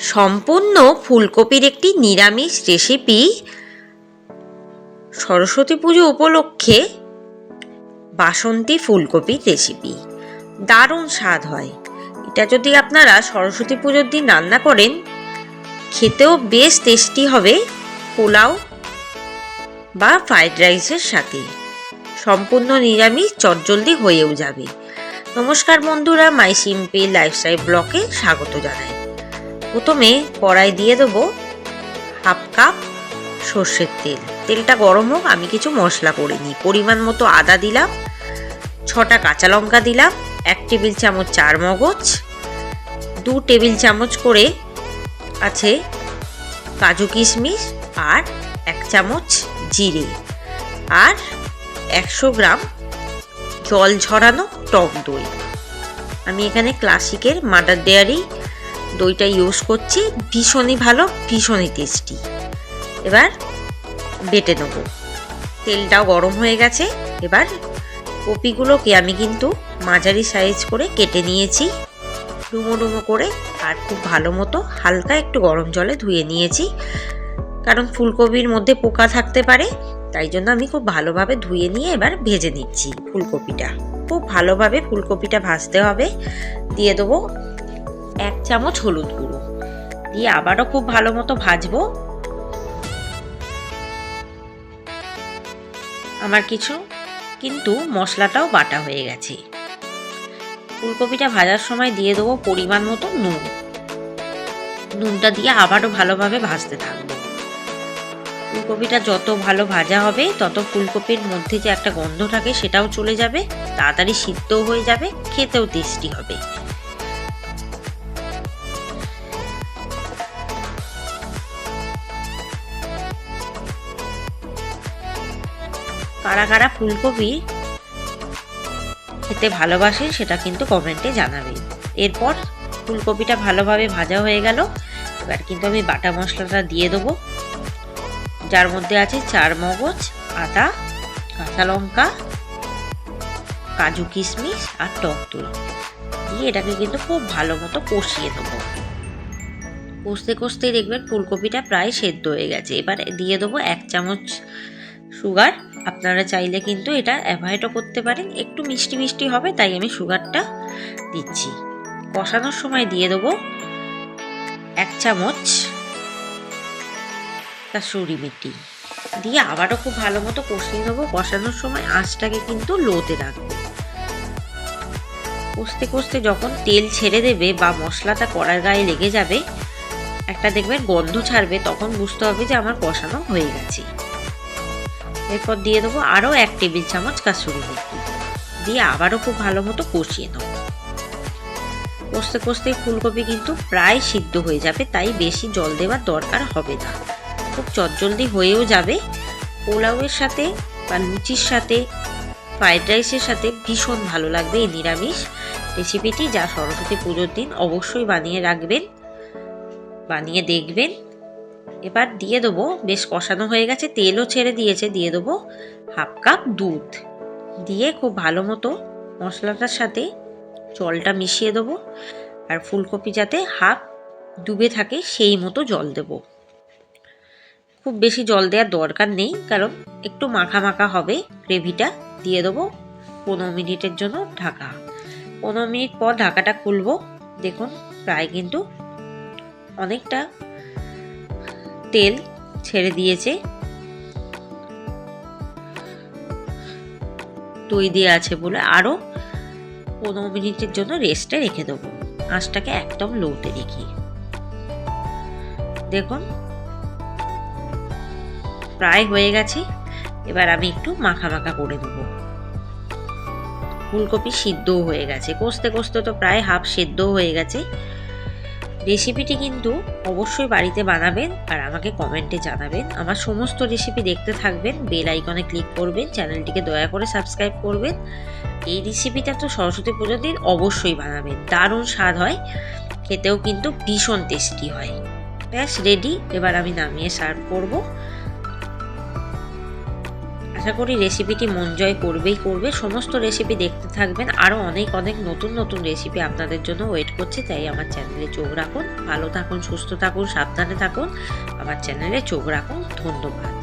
সম্পূর্ণ ফুলকপির একটি নিরামিষ রেসিপি সরস্বতী পুজো উপলক্ষে বাসন্তী ফুলকপির রেসিপি দারুণ স্বাদ হয়। এটা যদি আপনারা সরস্বতী পুজোর দিন রান্না করেন, খেতেও বেশ টেস্টি হবে পোলাও বা ফ্রাইড রাইসের সাথে। সম্পূর্ণ নিরামিষ, চটজলদি হয়েও যাবে। নমস্কার বন্ধুরা, মাই সিম্পল লাইফস্টাইল ব্লকে স্বাগত জানাই। প্রথমে কড়াই দিয়ে দেবো হাফ কাপ সর্ষের তেল। তেলটা গরম হোক, আমি কিছু মশলা করে নিই। পরিমাণ মতো আদা দিলাম, ছটা কাঁচা লঙ্কা দিলাম, এক টেবিল চামচ চার মগজ, দু টেবিল চামচ করে আছে কাজু কিশমিশ আর এক চামচ জিরে। আর একশো গ্রাম জল ঝরানো টক দই। আমি এখানে ক্লাসিকের মাদার ডেয়ারি দইটা ইউজ করছি। ভীষণই ভালো, ভীষণই টেস্টি এবার বেটে নেব। তেলটাও গরম হয়ে গেছে। এবার কপিগুলোকে আমি কিন্তু মাঝারি সাইজ করে কেটে নিয়েছি। ডুমো ডুমো করে আর খুব ভালো মতো হালকা একটু গরম জলে ধুয়ে নিয়েছি। কারণ ফুলকপির মধ্যে পোকা থাকতে পারে, তাই জন্য আমি খুব ভালোভাবে ধুয়ে নিয়ে এবার ভেজে নিচ্ছি ফুলকপিটা। খুব ভালোভাবে ফুলকপিটা ভাজতে হবে। দিয়ে দেবো এক চামচ হলুদ গুঁড়ো। দিয়ে আবারও খুব ভালো মতো ভাজবো। আমার কিছু, কিন্তু মশলাটাও বাটা হয়ে গেছে। ফুলকপিটা ভাজার সময় দিয়ে দেবো পরিমাণ মতো নুন। নুনটা দিয়ে আবারও ভালোভাবে ভাজতে থাকব। ফুলকপিটা যত ভালো ভাজা হবে, তত ফুলকপির মধ্যে যে একটা গন্ধ থাকে সেটাও চলে যাবে, তাড়াতাড়ি সিদ্ধও হয়ে যাবে, খেতেও টেস্টি হবে। কারা কারা ফুলকপি খেতে ভালোবাসে সেটা কিন্তু কমেন্টে জানাবেন এরপর ফুলকপিটা ভালোভাবে ভাজা হয়ে গেল। এবার কিন্তু আমি বাটা মশলাটা দিয়ে দেবো। যার মধ্যে আছে চার মগজ, আদা, কাঁচা লঙ্কা, কাজু কিশমিশ আর টক দই। দিয়ে এটাকে কিন্তু খুব ভালো মতো কষিয়ে দেবো কষতে কষতে দেখবেন ফুলকপিটা প্রায় সেদ্ধ হয়ে গেছে। এবার দিয়ে দেবো এক চামচ সুগার। আপনারা চাইলে কিন্তু এটা অ্যাভয়েডও করতে পারেন। একটু মিষ্টি মিষ্টি হবে, তাই আমি সুগারটা দিচ্ছি। কষানোর সময় দিয়ে দেবো এক চামচ কাসুরি মেথি। দিয়ে আবারও খুব ভালো মতো কষিয়ে নেব। কষানোর সময় আঁচটাকে কিন্তু লোতে রাখব। কষতে কষতে যখন তেল ছেড়ে দেবে বা মশলাটা কড়ার গায়ে লেগে যাবে, একটা দেখবেন গন্ধ ছাড়বে, তখন বুঝতে হবে যে আমার কষানো হয়ে গেছে। এরপর দিয়ে দেবো আরও এক টেবিল চামচ কাসুরি মেথি। দিয়ে আবারও খুব ভালো মতো কষিয়ে নেব। কষতে কষতে ফুলকপি কিন্তু প্রায় সিদ্ধ হয়ে যাবে, তাই বেশি জল দেওয়ার দরকার হবে না। খুব চটজলদি হয়েও যাবে। পোলাওয়ের সাথে বা লুচির সাথে, ফ্রাইড রাইসের সাথে ভীষণ ভালো লাগবে এই নিরামিষ রেসিপিটি, যা সরস্বতী পুজোর দিন অবশ্যই বানিয়ে রাখবেন, বানিয়ে দেখবেন। এবার দিয়ে দেবো, বেশ কষানো হয়ে গেছে, তেলও ছেড়ে দিয়েছে, দিয়ে দেবো হাফ কাপ দুধ। দিয়ে খুব ভালো মতো মশলাটার সাথে জলটা মিশিয়ে দেবো, আর ফুলকপি যাতে হাফ ডুবে থাকে সেই মতো জল দেবো। খুব বেশি জল দেওয়ার দরকার নেই, কারণ একটু মাখা মাখা হবে গ্রেভিটা, দিয়ে দেবো পনেরো মিনিটের জন্য ঢাকা। পনেরো মিনিট পর ঢাকাটা খুলবো, দেখুন প্রায় কিন্তু অনেকটা তেল ছেড়ে দিয়েছে। দই দিয়ে আছে বলে আরও পনেরো মিনিটের জন্য রেস্টে রেখে দেবো। আঁচটাকে একদম লোতে রেখি। দেখুন, প্রায় হয়ে গেছে। এবার আমি একটু মাখা মাখা করে দেবো ফুলকপি সিদ্ধও হয়ে গেছে। কষতে কষতে তো প্রায় হাফ সেদ্ধও হয়ে গেছে। রেসিপিটি কিন্তু অবশ্যই বাড়িতে বানাবেন আর আমাকে কমেন্টে জানাবেন। আমার সমস্ত রেসিপি দেখতে থাকবেন বেল আইকনে ক্লিক করবেন চ্যানেলটিকে দয়া করে সাবস্ক্রাইব করবেন। এই রেসিপিটা তো সরস্বতী পুজোর দিন অবশ্যই বানাবেন। দারুণ স্বাদ হয়, খেতেও কিন্তু ভীষণ টেস্টি হয়। ব্যাস রেডি এবার আমি নামিয়ে সার্ভ করব। আশা করি রেসিপিটি মন জয় করবেই করবে। সমস্ত রেসিপি দেখতে থাকবেন। আরও অনেক অনেক নতুন নতুন রেসিপি আপনাদের জন্য ওয়েট করছে। তাই আমার চ্যানেলে চোখ রাখুন। ভালো থাকুন, সুস্থ থাকুন, সাবধানে থাকুন। আমার চ্যানেলে চোখ রাখুন। ধন্যবাদ।